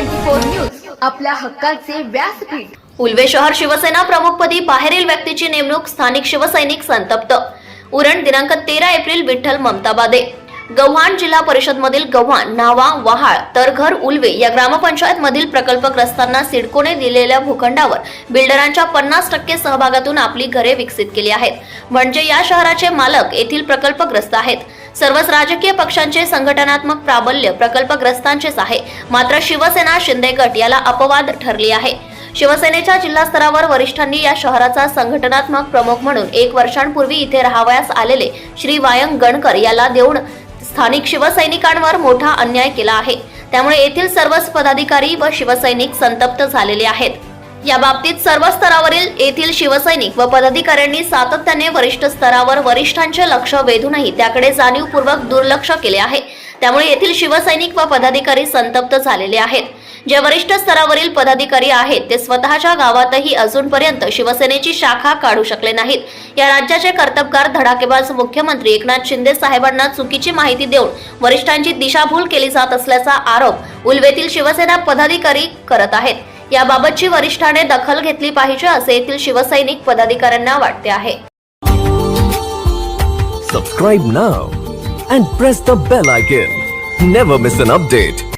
Four news आपल्या हक्काचे व्यासपीठ. उल्वे शहर शिवसेना प्रमुखपदी बाहेरील व्यक्तीची नेमणूक स्थानिक शिवसैनिक संतप्त. उरण दिनांक तेरा एप्रिल विठ्ठल ममताबादे. गव्हाण जिल्हा परिषद मधील गव्हाण नावा वहाळ तरघर उल्वे या ग्रामपंचायत मधील प्रकल्पग्रस्तांना सिडकोने दिलेल्या भूखंडावर बिल्डरांच्या पन्नास टक्के सहभागातून आपली घरे विकसित केली आहेत. म्हणजे या शहराचे मालक येथील प्रकल्पग्रस्त आहेत. सर्वच राजकीय पक्षांचे संघटनात्मक प्राबल्य प्रकल्पग्रस्तांचेच आहे. मात्र शिवसेना शिंदे गट याला अपवाद ठरली आहे. शिवसेनेच्या जिल्हा स्तरावर वरिष्ठांनी या शहराचा संघटनात्मक प्रमुख म्हणून एक वर्षांपूर्वी इथे राहावयास आलेले श्री वायंग गणकर याला देऊन स्थानिक शिवसैनिकांवर मोठा अन्याय केला आहे. त्यामुळे येथील सर्वच पदाधिकारी व शिवसैनिक संतप्त झालेले आहेत. या बाबतीत सर्व स्तरावरील येथील शिवसैनिक व पदाधिकाऱ्यांनी सातत्याने वरिष्ठ स्तरावर वरिष्ठांचे लक्ष वेधूनही त्याकडे जाणीवपूर्वक दुर्लक्ष केले आहे. त्यामुळे येथील शिवसैनिक व पदाधिकारी संतप्त झालेले आहेत. जे वरिष्ठ स्तरावरील पदाधिकारी आहेत ते स्वतःच्या गावातही अजूनपर्यंत शिवसेनेची शाखा काढू शकले नाहीत. या राज्याचे कर्तबगार धडाकेबाज मुख्यमंत्री एकनाथ शिंदे साहेबांना चुकीची माहिती देऊन वरिष्ठांची दिशाभूल केली जात असल्याचा आरोप उल्वेतील शिवसेना पदाधिकारी करत आहेत. या बाबतची वरिष्ठाने दखल घेतली पाहिजे असे येथील शिवसैनिक पदाधिकाऱ्यांना वाटते आहे. सबस्क्राईब ना and press the bell icon never miss an update